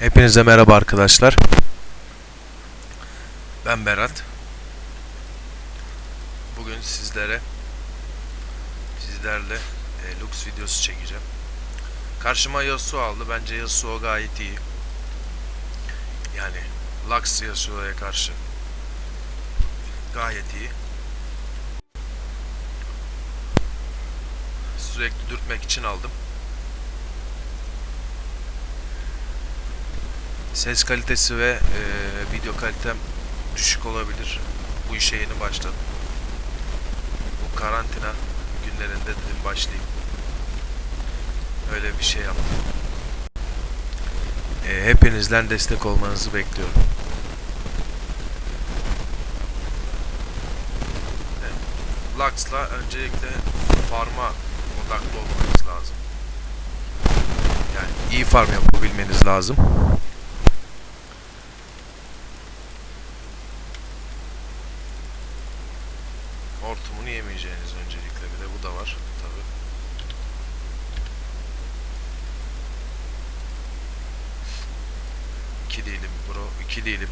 Hepinize merhaba arkadaşlar. Ben Berat. Bugün sizlere sizlerle e, Lux videosu çekeceğim. Karşıma Yasuo aldı. Bence Yasuo gayet iyi. Yani Lux Yasuo'ya karşı gayet iyi. Sürekli dürtmek için aldım. Ses kalitesi ve e, video kalitem düşük olabilir. Bu işe yeni başladım. Bu karantina günlerinde dedim başlayayım. Öyle bir şey yaptım. E, hepinizden destek olmanızı bekliyorum. Evet, Lux'la öncelikle farm'a odaklı olmanız lazım. Yani iyi farm yapabilmeniz lazım. Hortumunu yemeyeceğiniz öncelikle bir de bu da var tabi. İki değilim bro, iki değilim.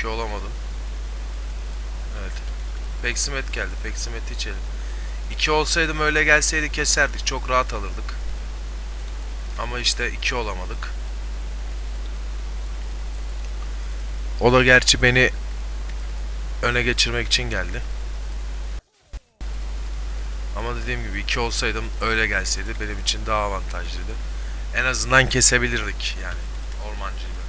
İki olamadım. Evet. Peksimet geldi. Peksimeti içelim. İki olsaydım öyle gelseydi keserdik. Çok rahat alırdık. Ama işte iki olamadık. O da gerçi beni öne geçirmek için geldi. Ama dediğim gibi iki olsaydım öyle gelseydi benim için daha avantajlıydı. En azından kesebilirdik yani ormancıyla.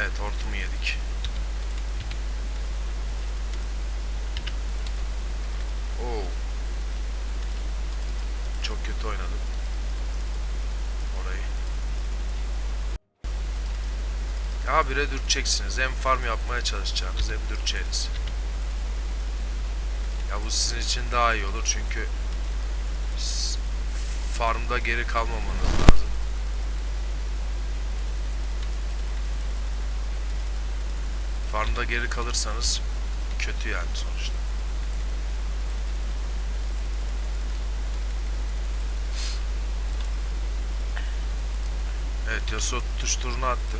Evet hortumu yedik. Oo. Çok kötü oynadım. Orayı. Ya bire dürteceksiniz. Hem farm yapmaya çalışacağınız hem dürteceğiniz. Ya bu sizin için daha iyi olur çünkü farmda geri kalmamanız lazım. Farmda geri kalırsanız kötü yani sonuçta. Evet Yasuo tutuşturunu attı.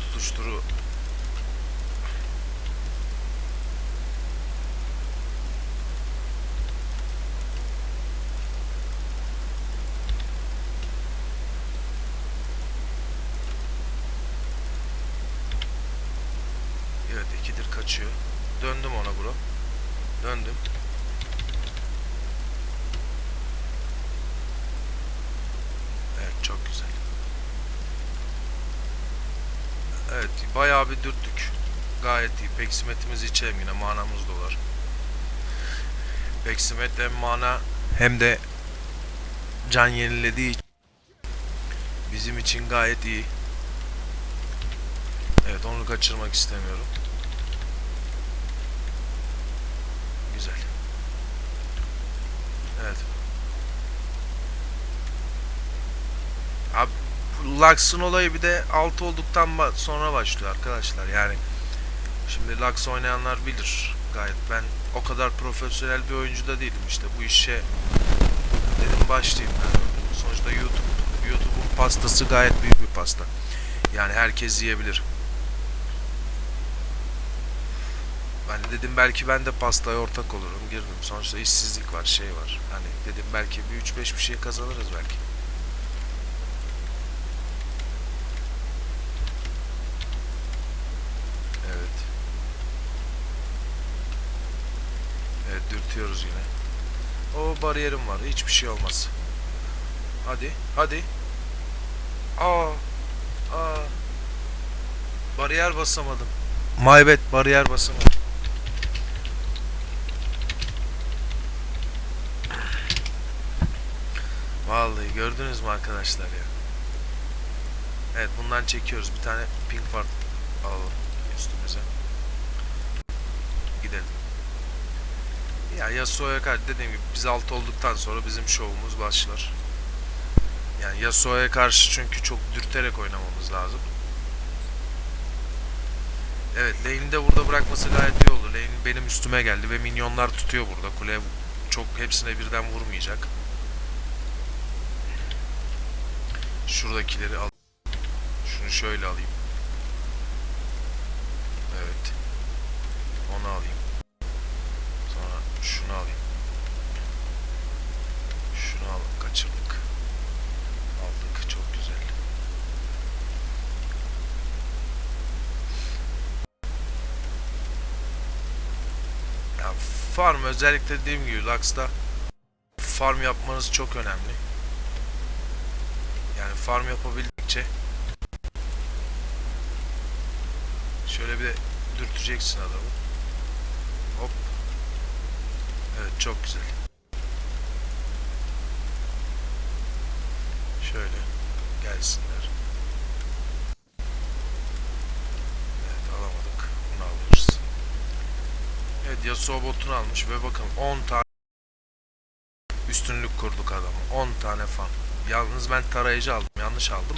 Tutuşturu Evet kaçıyor. Döndüm ona bro. Döndüm. Evet çok güzel. Evet bayağı bir dürttük. Gayet iyi. Peksimetimizi içelim yine manamız dolar. Peksimet hem mana hem de can yenilediği bizim için gayet iyi. Evet onu kaçırmak istemiyorum. Güzel. Evet. Abi Lux'ın olayı bir de 6 olduktan sonra başlıyor arkadaşlar. Yani şimdi Lux oynayanlar bilir gayet. Ben o kadar profesyonel bir oyuncu da değilim işte bu işe dedim başlayayım ben. Sonuçta YouTube YouTube'un pastası gayet büyük bir pasta. Yani herkes yiyebilir. Ben de dedim belki ben de pastaya ortak olurum. Girdim. Sonuçta işsizlik var, şey var. Hani dedim belki bir 3-5 bir şey kazanırız belki. Evet. Evet dürtüyoruz yine. O bariyerim var. Hiçbir şey olmaz. Hadi. Hadi. Aa. Aa. Bariyer basamadım. Maybet bariyer basamadım. Vallahi gördünüz mü arkadaşlar ya. Evet bundan çekiyoruz. Bir tane pink fart alalım üstümüze. Gidelim. Ya Yasuo'ya karşı dediğim gibi biz alt olduktan sonra bizim şovumuz başlar. Yani Yasuo'ya karşı çünkü çok dürterek oynamamız lazım. Evet lane'i de burada bırakması gayet iyi oldu. Lane benim üstüme geldi ve minyonlar tutuyor burada. Kule çok hepsine birden vurmayacak. Şuradakileri al. Şunu şöyle alayım. Evet. Onu alayım. Sonra şunu alayım. Şunu al kaçırdık. Aldık çok güzel. Ya farm özellikle dediğim gibi Lux'ta farm yapmanız çok önemli. Yani farm yapabildikçe şöyle bir de dürteceksin adamı. Hop. Evet çok güzel. Şöyle gelsinler. Evet alamadık. Bunu alırız. Evet Yasuo botunu almış ve bakın 10 tane üstünlük kurduk adamı. 10 tane fan. Yalnız ben tarayıcı aldım. Yanlış aldım.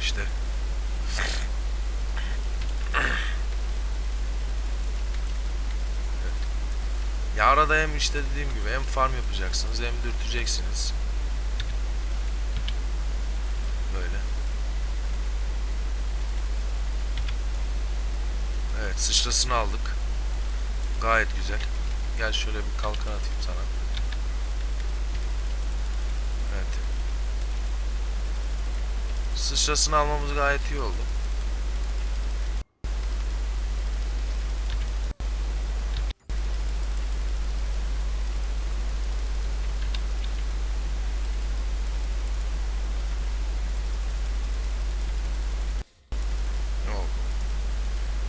İşte. Ya arada hem işte dediğim gibi hem farm yapacaksınız hem dürteceksiniz. Böyle. Evet sıçrasını aldık. Gayet güzel. Gel şöyle bir kalkan atayım sana. Evet. Sıçrasını almamız gayet iyi oldu.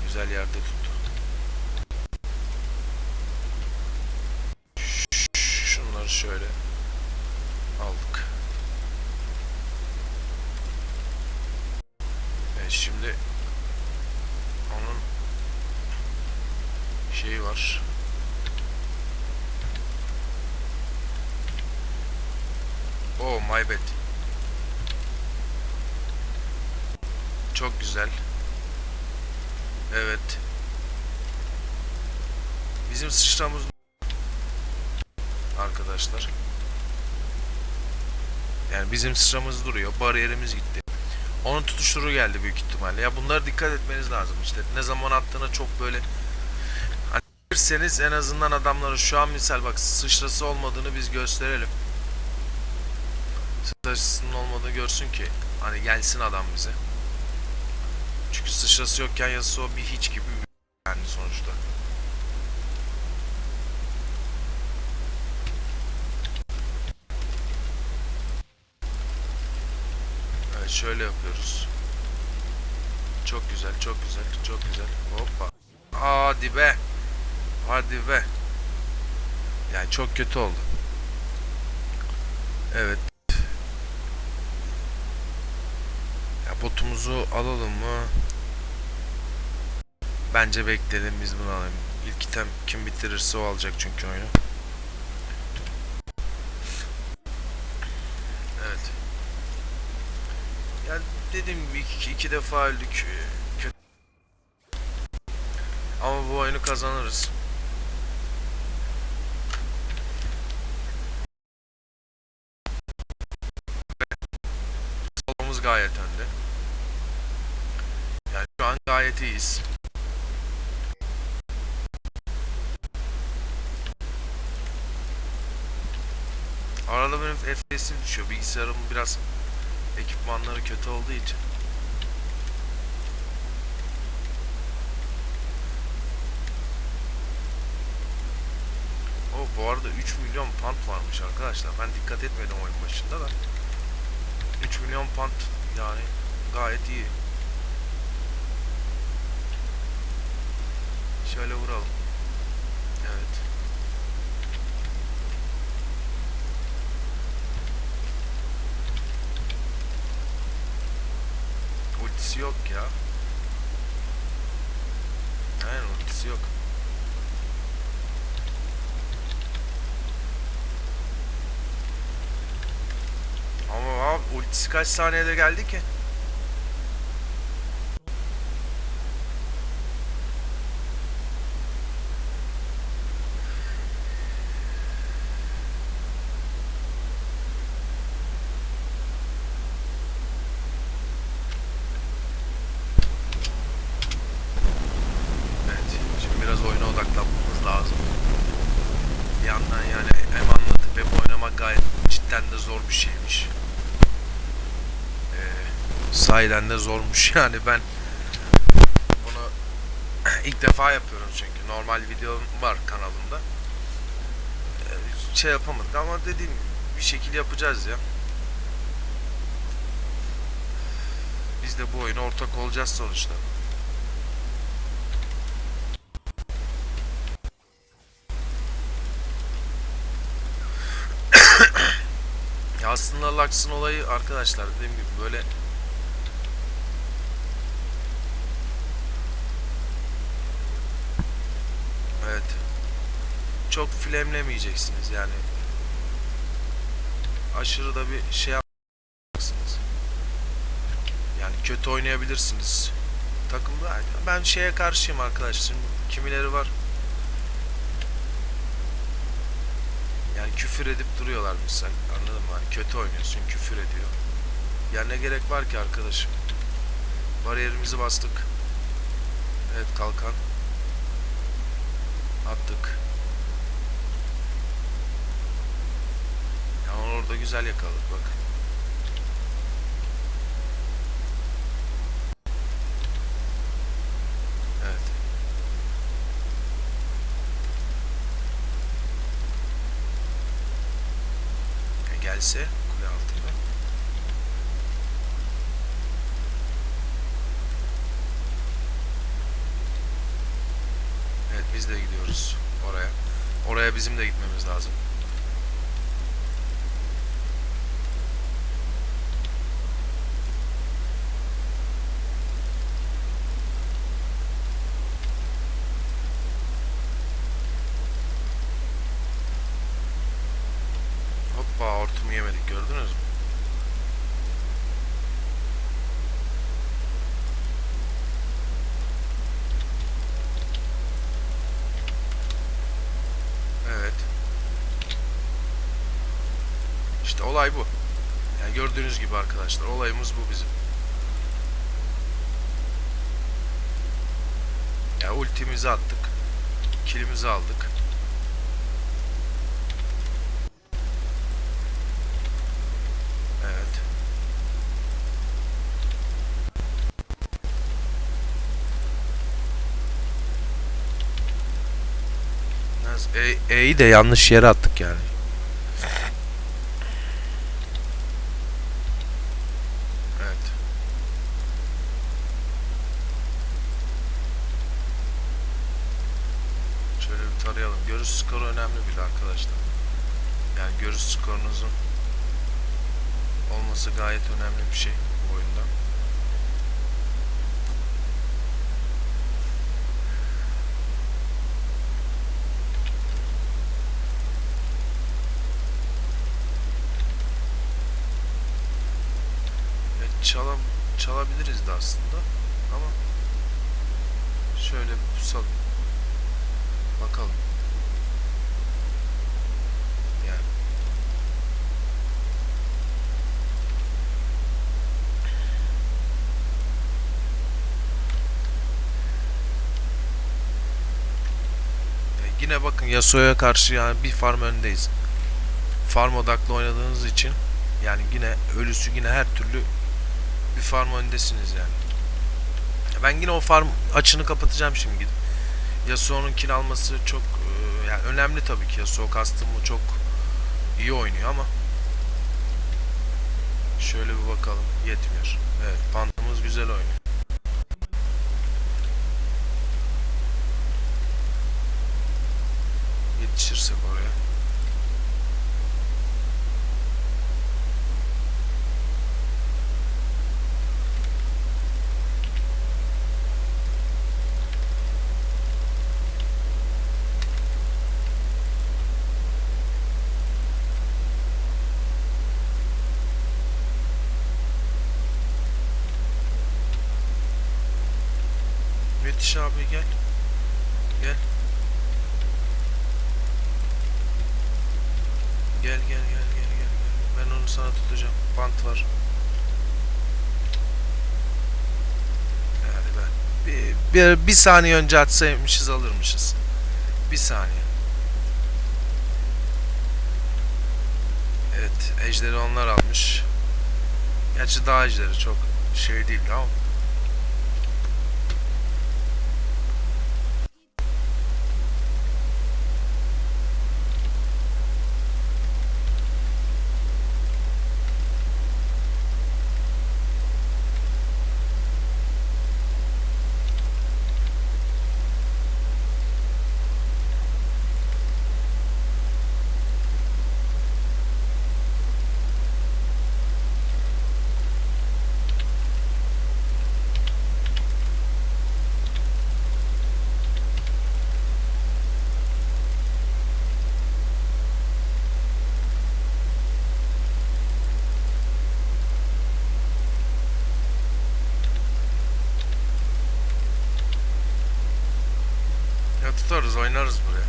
Güzel yerde tuttu. Ş- Şunları şöyle aldık. Evet şimdi onun şeyi var. Oh my bad. Çok güzel. Evet. Bizim sıçramız arkadaşlar. Yani bizim sıçramız duruyor. Bariyerimiz gitti. Onun tutuşturu geldi büyük ihtimalle. Ya bunlara dikkat etmeniz lazım işte. Ne zaman attığına çok böyle hani en azından adamları şu an misal bak sıçrası olmadığını biz gösterelim. Sıçrasının olmadığını görsün ki hani gelsin adam bize. Çünkü sıçrası yokken Yasuo bir hiç gibi yani sonuçta. Evet şöyle yapıyoruz. Çok güzel, çok güzel, çok güzel. Hoppa. Hadi be. Hadi be. Yani çok kötü oldu. Evet. Ya botumuzu alalım mı? Bence bekleyelim biz bunu alalım. İlk item kim bitirirse o alacak çünkü oyunu. Evet. Ya dediğim gibi iki, iki defa öldük. Kötü. Ama bu oyunu kazanırız. Arada benim FPS'im düşüyor. Bilgisayarım biraz ekipmanları kötü olduğu için. O bu arada 3 milyon pound varmış arkadaşlar. Ben dikkat etmedim oyun başında da. 3 milyon pound yani gayet iyi. Şöyle vuralım. Evet. Yok ya. Aynen ultisi yok. Ama abi ultisi kaç saniyede geldi ki? Evet, şimdi biraz oyuna odaklanmamız lazım. Bir yandan yani hem anlatıp hem oynamak gayet cidden de zor bir şeymiş. Ee, sahiden de zormuş yani ben bunu ilk defa yapıyorum çünkü normal videom var kanalımda. Ee, şey yapamadık ama dediğim gibi bir şekilde yapacağız ya. Biz de bu oyuna ortak olacağız sonuçta. Aslında Lux'ın olayı arkadaşlar dediğim gibi böyle Evet. Çok flamlemeyeceksiniz yani. Aşırı da bir şey yapacaksınız. Yani kötü oynayabilirsiniz. Takımda ben şeye karşıyım arkadaşlar. Kimileri var. Yani küfür edip duruyorlar misal. Anladın mı? Hani kötü oynuyorsun, küfür ediyor. Ya ne gerek var ki arkadaşım? Bariyerimizi bastık. Evet kalkan. Attık. Orada güzel yakaladık bak. Evet. Ya gelse kule altında. Evet biz de gidiyoruz oraya. Oraya bizim de gitmemiz lazım. Hoppa hortumu yemedik gördünüz mü? Evet. İşte olay bu. Yani gördüğünüz gibi arkadaşlar olayımız bu bizim. Ya ultimizi attık. Kilimizi aldık. Evet. E, E'yi de yanlış yere attık yani. Evet. Şöyle bir tarayalım. Görüş skoru önemli bir de arkadaşlar. Yani görüş skorunuzun olması gayet önemli bir şey bu oyunda. Evet, çalam çalabiliriz de aslında ama şöyle bir pusalım. Bakalım. Yani Ya yine bakın Yasuo'ya karşı yani bir farm öndeyiz. Farm odaklı oynadığınız için yani yine ölüsü yine her türlü bir farm öndesiniz yani. Ya Ben yine o farm açını kapatacağım şimdi gidip. Yasuo'nun kill alması çok e, yani önemli tabii ki. Yasuo kastımı çok iyi oynuyor ama şöyle bir bakalım yetmiyor. Evet Pantımız güzel oynuyor. Yetişirsek oraya. Yetiş abi gel. Gel. Gel gel gel gel gel. Ben onu sana tutacağım. Bant var. Hadi be. Bir, bir, bir saniye önce atsaymışız alırmışız. Bir saniye. Evet, ejderi onlar almış. Gerçi daha ejderi çok şey değildi ama. Ya tutarız, oynarız buraya.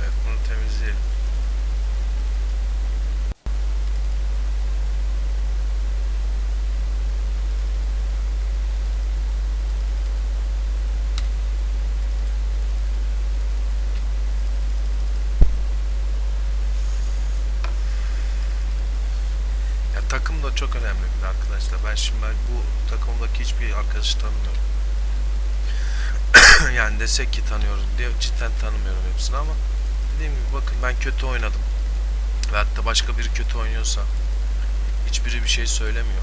Evet, bunu temizleyelim. Ya takım da çok önemli bir arkadaşlar. Ben şimdi bu takımdaki hiçbir arkadaşı tanımıyorum. yani desek ki tanıyorum diye cidden tanımıyorum hepsini ama dediğim gibi bakın ben kötü oynadım. Ve hatta başka biri kötü oynuyorsa hiçbiri bir şey söylemiyor.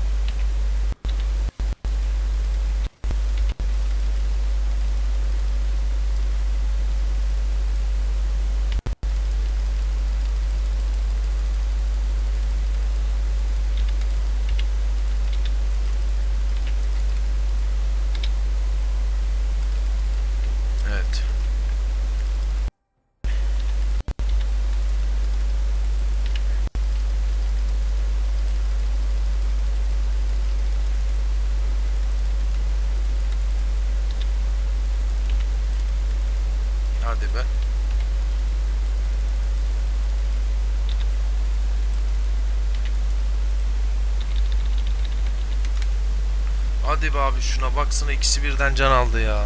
Hadi be abi şuna baksana ikisi birden can aldı ya.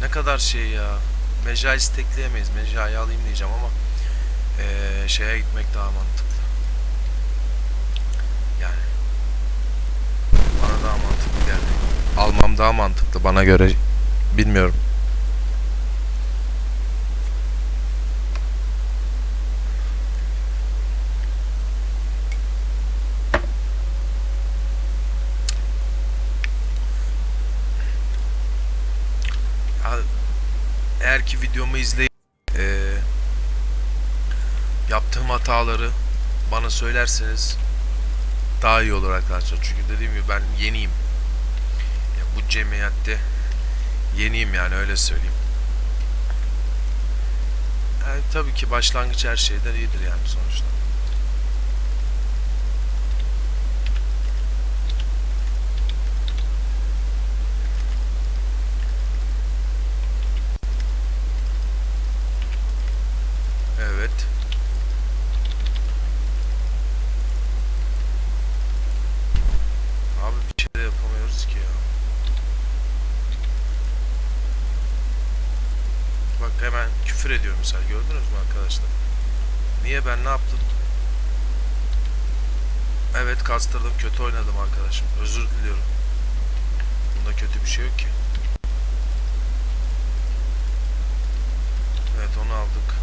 Ne kadar şey ya. Mecai istekleyemeyiz. Mecai alayım diyeceğim ama eee, şeye gitmek daha mantıklı. Yani bana daha mantıklı geldi. Almam daha mantıklı bana göre. Bilmiyorum. Hataları bana söylerseniz daha iyi olur arkadaşlar. Çünkü dediğim gibi ben yeniyim. Ya bu cemiyette yeniyim yani öyle söyleyeyim. Yani tabii ki başlangıç her şeyden iyidir yani sonuçta. Evet. Abi bir şey de yapamıyoruz ki ya. Bak hemen küfür ediyor misal gördünüz mü arkadaşlar? Niye ben ne yaptım? Evet kastırdım kötü oynadım arkadaşım. Özür diliyorum. Bunda kötü bir şey yok ki. Evet onu aldık.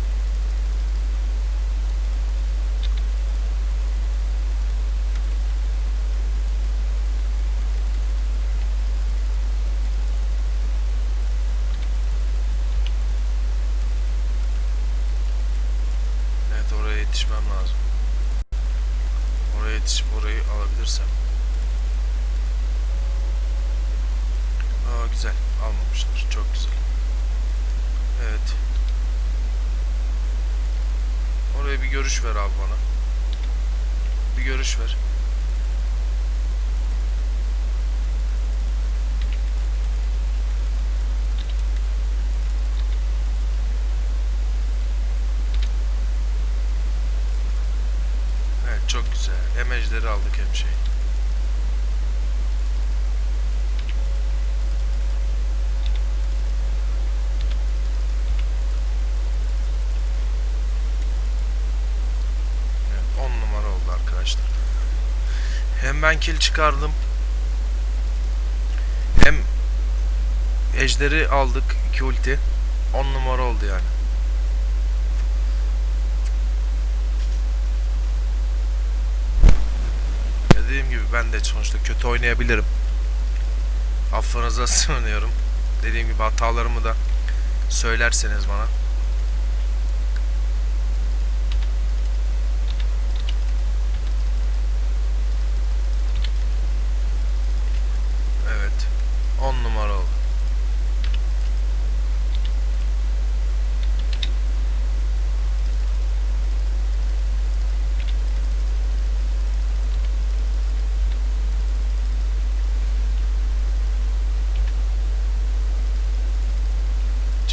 Evet oraya yetişmem lazım. Oraya yetişip orayı alabilirsem. güzel. Almamışlar. Çok güzel. Evet. Oraya bir görüş ver abi bana. Bir görüş ver. Evet çok güzel. Hem ejderi aldık hem şey. Evet 10 numara oldu arkadaşlar. Hem ben kill çıkardım. Hem ejderi aldık 2 ulti. 10 numara oldu yani. Dediğim gibi ben de sonuçta kötü oynayabilirim. Affınıza sığınıyorum. Dediğim gibi hatalarımı da söylerseniz bana. Evet. 10 numara oldu.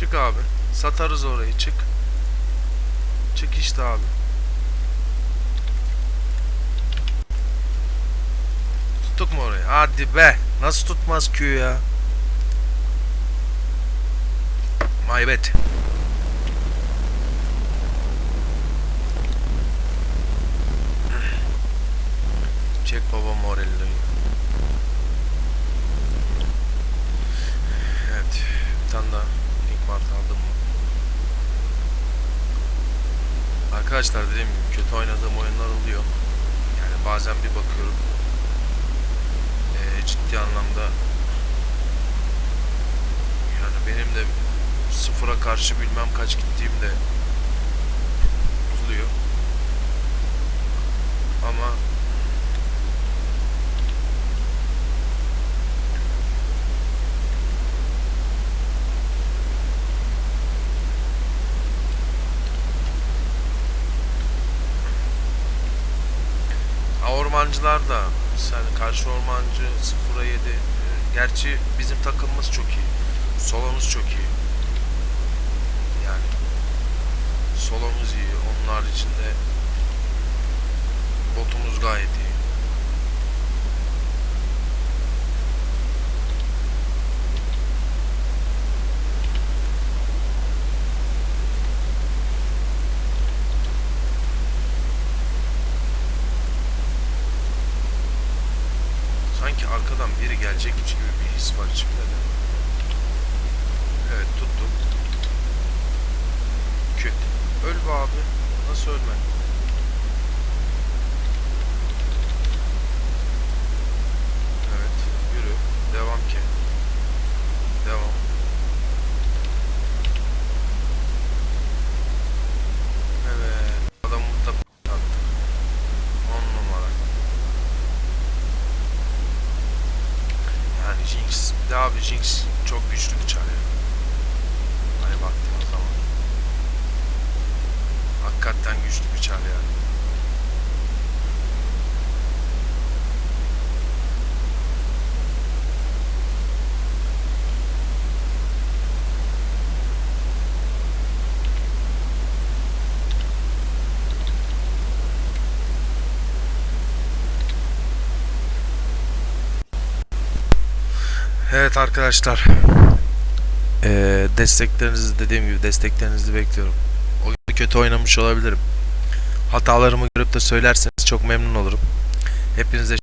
Çık abi. Satarız orayı. Çık. Çık işte abi. Tuttuk mu orayı? Hadi be. Nasıl tutmaz Q ya? Maybet. Çek baba moralini. Evet. Bir tane daha mart aldım? Arkadaşlar dediğim gibi kötü oynadığım oyunlar oluyor. Yani bazen bir bakıyorum eee, ciddi anlamda yani benim de sıfıra karşı bilmem kaç gittiğim de oluyor. Ama ormancılar da sen karşı ormancı 0'a 7 Ee, gerçi bizim takımımız çok iyi. Solomuz çok iyi. Yani solomuz iyi. Onun haricinde botumuz gayet iyi sanki arkadan biri gelecekmiş gibi bir his var içimde de evet tuttum küt öl be abi nasıl ölme evet yürü devam ki devam evet adam burada attı 10 numara yani Jinx bir de abi Jinx çok güçlü bir çar ya. Hani baktığınız zaman. Hakikaten güçlü bir çar yani Evet arkadaşlar. Ee, desteklerinizi dediğim gibi desteklerinizi bekliyorum. Oyunu kötü oynamış olabilirim. Hatalarımı görüp de söylerseniz çok memnun olurum. Hepinize